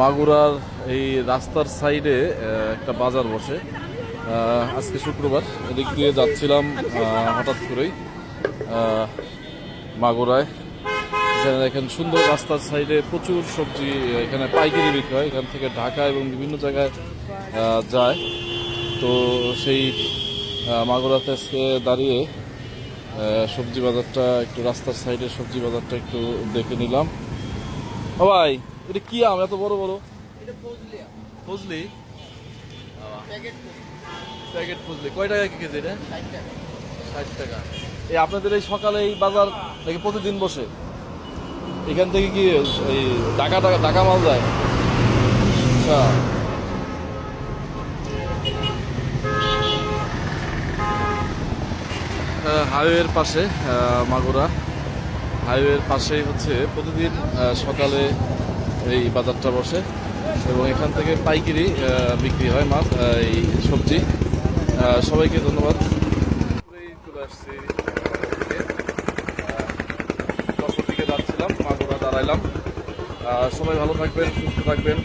মাগুরার এই রাস্তার সাইডে একটা বাজার বসে। আজকে শুক্রবার, এদিক দিয়ে যাচ্ছিলাম হঠাৎ করেই মাগুরায়। এখানে দেখেন সুন্দর রাস্তার সাইডে প্রচুর সবজি, এখানে পাইকারি বিক্রি হয়, এখান থেকে ঢাকা এবং বিভিন্ন জায়গায় যায়। তো সেই মাগুরাতে আজকে দাঁড়িয়ে সবজি বাজারটা, একটু রাস্তার সাইডে সবজি বাজারটা একটু দেখে নিলাম। ও ভাই এটা কি আম? এত বড় বড় ফজলি প্যাকেট ফজলি। কয় টাকা কি কেজি এটা? ষাট টাকা। এই আপনাদের এই সকালে এই বাজার নাকি প্রতিদিন বসে? এখান থেকে কি এই ঢাকা টাকা ঢাকা মাল যায়? আচ্ছা। হাইওয়ের পাশে মাগুরা। হাইওয়ের পাশেই হচ্ছে প্রতিদিন সকালে এই বাজারটা বসে। এবং এখান থেকে পাইকারি বিক্রি হয় মাছ এই সবজি। সবাইকে ধন্যবাদ। যাচ্ছিলাম মাগুরা দাঁড়াইলাম। সবাই ভালো থাকবেন, সুস্থ থাকবেন।